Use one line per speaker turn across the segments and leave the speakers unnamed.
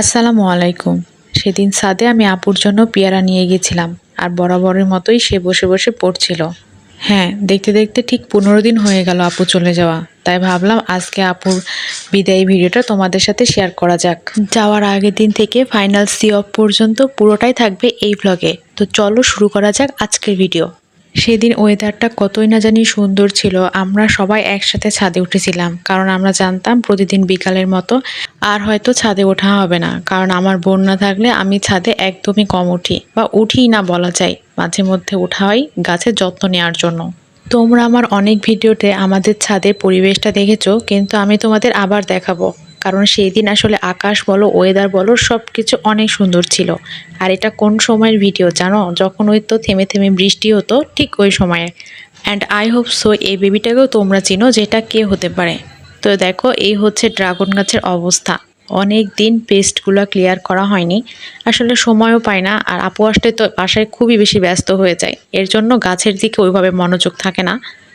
আসসালামু আলাইকুম। সেদিন সাদে আমি আপুর জন্য পেয়ারা নিয়ে গেছিলাম, আর বরাবরের মতোই সে বসে বসে পড়ছিল। হ্যাঁ দেখতে দেখতে ঠিক পনেরো দিন হয়ে গেল আপু চলে যাওয়া, তাই ভাবলাম আজকে আপুর বিদায়ী ভিডিওটা তোমাদের সাথে শেয়ার করা যাক। যাওয়ার আগের দিন থেকে ফাইনাল সি অফ পর্যন্ত পুরোটাই থাকবে এই ভ্লগে তো চলো শুরু করা যাক আজকের ভিডিও সেদিন ওয়েদারটা কতই না জানি সুন্দর ছিল। আমরা সবাই একসাথে ছাদে উঠেছিলাম, কারণ আমরা জানতাম প্রতিদিন বিকালের মতো আর হয়তো ছাদে ওঠা হবে না। কারণ আমার বোন না থাকলে আমি ছাদে একদমই কম উঠি, বা উঠিই না বলা যায়। মাঝে মধ্যে ওঠা হয় গাছের যত্ন নেওয়ার জন্য। তোমরা আমার অনেক ভিডিওতে আমাদের ছাদের পরিবেশটা দেখেছ, কিন্তু আমি তোমাদের আবার দেখাবো। কারণ সেই দিন আসলে আকাশ বলো ওয়েদার বলো সব কিছু অনেক সুন্দর ছিল। আর এটা কোন সময়ের ভিডিও জানো? যখন ওই তো থেমে থেমে বৃষ্টি হতো, ঠিক ওই সময়ে। অ্যান্ড আই হোপ সো এই বেবিটাকেও তোমরা চিনো যেটা কে হতে পারে। তো দেখো, এই হচ্ছে ড্রাগন গাছের অবস্থা। অনেক দিন পেস্টগুলো ক্লিয়ার করা হয়নি। আসলে সময়ও পায় না, আর আপু আসলে তো বাসায় খুবই বেশি ব্যস্ত হয়ে যায়। এর জন্য গাছের দিকে ওইভাবে মনোযোগ থাকে না।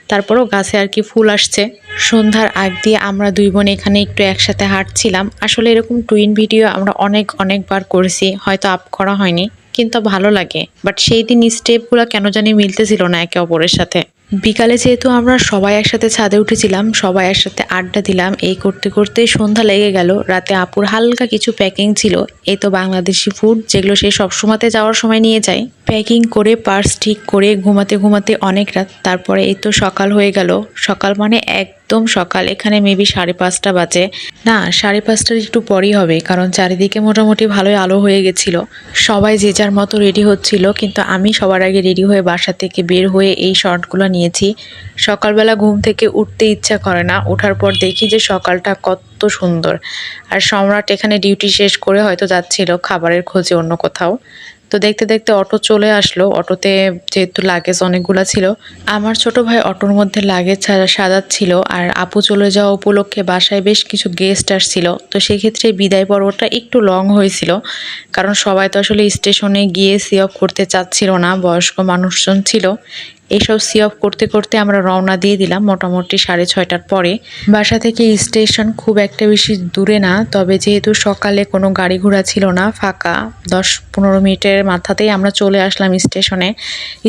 তারপরেও গাছে আর কি ফুল আসছে। সন্ধ্যার আগ দিয়ে আমরা দুই বোন এখানে একটু একসাথে হাঁটছিলাম। আসলে এরকম টুইন ভিডিও আমরা অনেক, অনেকবার করেছি। হয়তো আপ করা হয়নি, কিন্তু ভালো লাগে। বাট সেই দিন স্টেপগুলো কেন জানি মিলতেছিল না একে অপরের সাথে। বিকালে যেহেতু আমরা সবাই একসাথে ছাদে উঠেছিলাম, সবাই একসাথে আড্ডা দিলাম, এই করতে করতে সন্ধ্যা লেগে গেল। রাতে আপুর হালকা কিছু প্যাকিং ছিল এই তো বাংলাদেশি ফুড যেগুলো সে সবসময়তে যাওয়ার সময় নিয়ে যায়। প্যাকিং করে পার্স ঠিক করে ঘুমাতে ঘুমাতে অনেক রাত, তারপরে এই তো সকাল হয়ে গেল। সকাল মানে একদম সকাল, এখানে মেবি সাড়ে পাঁচটা বাজে। না, সাড়ে পাঁচটার একটু পরই হবে, কারণ চারিদিকে মোটামুটি ভালোই আলো হয়ে গেছিল। সবাই যে যার মতো রেডি হচ্ছিল, কিন্তু আমি সবার আগে রেডি হয়ে বাসা থেকে বের হয়ে এই শর্টগুলো নিয়েছি। সকালবেলা ঘুম থেকে উঠতে ইচ্ছা করে না ওঠার পর দেখি যে সকালটা কত সুন্দর। আর সম্রাট এখানে ডিউটি শেষ করে হয়তো যাচ্ছিল, খাবারের খোঁজে অন্য কোথাও। তো দেখতে দেখতে অটো চলে আসলো। অটোতে যেহেতু লাগেজ অনেকগুলো ছিল, আমার ছোট ভাই অটোর মধ্যে লাগেজ ছাড়া সাজাচ্ছিল আর আপু চলে যাওয়া উপলক্ষে বাসায় বেশ কিছু গেস্ট আসছিল। তো সেক্ষেত্রে বিদায় পর্বটা একটু লং হয়েছিল, কারণ সবাই তো আসলে স্টেশনে গিয়ে সি অফ করতে চাচ্ছিল না, বয়স্ক মানুষজন ছিল। এইসব সি অফ করতে করতে আমরা রওনা দিয়ে দিলাম মোটামুটি সাড়ে ছয়টার পরে। বাসা থেকে স্টেশন খুব একটা বেশি দূরে না, তবে যেহেতু সকালে কোনো গাড়ি ঘোড়া ছিল না, ফাঁকা দশ পনেরো মিনিটের মাথাতেই আমরা চলে আসলাম স্টেশনে।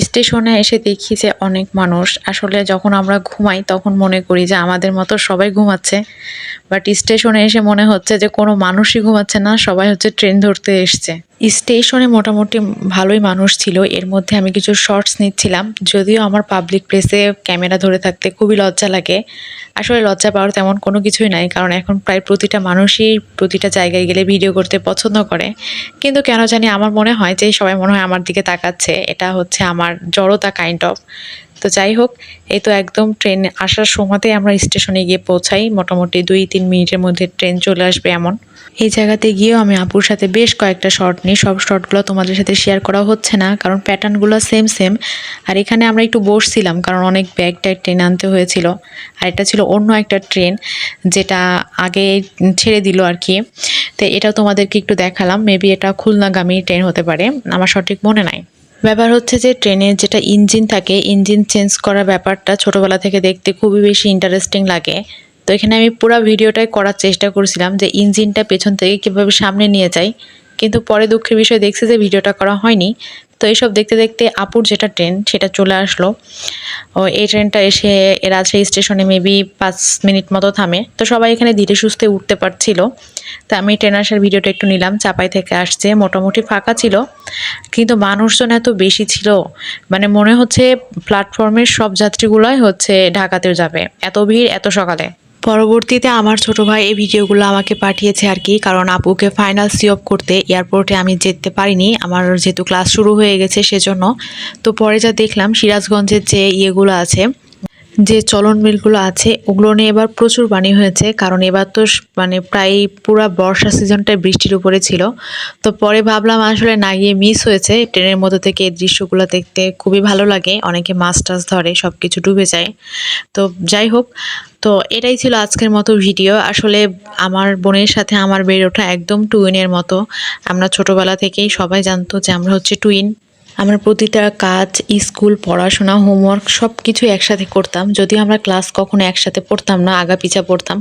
স্টেশনে এসে দেখি যে অনেক মানুষ। আসলে যখন আমরা ঘুমাই তখন মনে করি যে আমাদের মতো সবাই ঘুমাচ্ছে। বাট স্টেশনে এসে মনে হচ্ছে যে কোনো মানুষই ঘুমাচ্ছে না, সবাই হচ্ছে ট্রেন ধরতে এসছে। স্টেশনে মোটামুটি ভালোই মানুষ ছিল। এর মধ্যে আমি কিছু শর্টস নিচ্ছিলাম। যদিও আমার পাবলিক প্লেসে ক্যামেরা ধরে থাকতে খুবই লজ্জা লাগে। আসলে লজ্জা পাওয়ার তেমন কোনো কিছুই নাই, কারণ এখন প্রায় প্রতিটা মানুষই প্রতিটা জায়গায় গেলে ভিডিও করতে পছন্দ করে। কিন্তু কেন জানি আমার মনে হয় যে সবাই মনে হয় আমার দিকে তাকাচ্ছে। এটা হচ্ছে আমার জড়তা কাইন্ড অফ তো যাই হোক, এই তো একদম ট্রেন আসার সময়তেই আমরা স্টেশনে গিয়ে পৌঁছাই। মোটামুটি দুই তিন মিনিটের মধ্যে ট্রেন চলে আসবে এমন। এই জায়গাতে গিয়েও আমি আপুর সাথে বেশ কয়েকটা শর্ট নিই। সব শর্টগুলো তোমাদের সাথে শেয়ার করা হচ্ছে না, কারণ প্যাটার্নগুলো সেম সেম আর এখানে আমরা একটু বসছিলাম, কারণ অনেক ব্যাগ ট্যাগ ট্রেন আনতে হয়েছিল। আর এটা ছিল অন্য একটা ট্রেন যেটা আগে ছেড়ে দিল আর কি। তো এটাও তোমাদেরকে একটু দেখালাম। মেবি এটা খুলনাগামী ট্রেন হতে পারে। আমার সঠিক মনে নাই। ব্যাপার হচ্ছে যে ট্রেনের যেটা ইঞ্জিন থাকে, ইঞ্জিন চেঞ্জ করার ব্যাপারটা ছোটোবেলা থেকে দেখতে খুবই বেশি ইন্টারেস্টিং লাগে। তো এখানে আমি পুরো ভিডিওটাই করার চেষ্টা করেছিলাম যে ইঞ্জিনটা পেছন থেকে কীভাবে সামনে নিয়ে যাই। কিন্তু পরে দুঃখের বিষয় দেখছি যে ভিডিওটা করা হয়নি। তো এইসব দেখতে দেখতে আপুর যেটা ট্রেন, সেটা চলে আসলো। ও, এই ট্রেনটা এসে রাজশাহী স্টেশনে মেবি পাঁচ মিনিট মতো থামে। তো সবাই এখানে ধীরে সুস্থে উঠতে পারছিল। তো আমি ট্রেন আসার ভিডিওটা একটু নিলাম, চাপাই থেকে আসছে, মোটামুটি ফাঁকা ছিল। কিন্তু মানুষজন এত বেশি ছিল মানে মনে হচ্ছে প্ল্যাটফর্মের সব যাত্রীগুলোই হচ্ছে ঢাকাতেও যাবে। এত ভিড়, এত সকালে। পরবর্তীতে আমার ছোট ভাই এই ভিডিওগুলো আমাকে পাঠিয়েছে আর কি, কারণ আপুকে ফাইনাল সি অফ করতে এয়ারপোর্টে আমি যেতে পারিনি, আমার যেহেতু ক্লাস শুরু হয়ে গেছে সেজন্য। তো পরে যা দেখলাম সিরাজগঞ্জের যে ইয়েগুলো আছে যে চলন মিলগুলো আছে, ওগুলো নিয়ে এবার প্রচুর পানি হয়েছে। কারণ এবার তো মানে প্রায় পুরো বর্ষা সিজনটাই বৃষ্টির উপরে ছিল। তো পরে ভাবলাম আসলে না গিয়ে মিস হয়েছে। ট্রেনের মধ্যে থেকে এই দৃশ্যগুলো দেখতে খুবই ভালো লাগে। অনেকে মাছ টাছ ধরে সব কিছু ডুবে যায়। তো যাই হোক, তো এটাই ছিল আজকের মতো ভিডিও। আসলে আমার বোনের সাথে আমার বেড়ে ওঠা একদম টুইনের মতো। আমরা ছোটবেলা থেকেই সবাই জানতো যে আমরা হচ্ছে টুইন আমরা প্রতিটা কাজ, স্কুল, পড়াশোনা হোমওয়ার্ক সব কিছু একসাথে করতাম। যদিও আমরা ক্লাস কখনো একসাথে পড়তাম না আগা পিছা পড়তাম।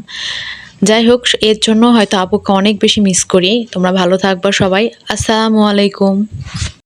যাই হোক, এর জন্য হয়তো আপুকে অনেক বেশি মিস করি। তোমরা ভালো থাকবা সবাই। আসসালামু আলাইকুম।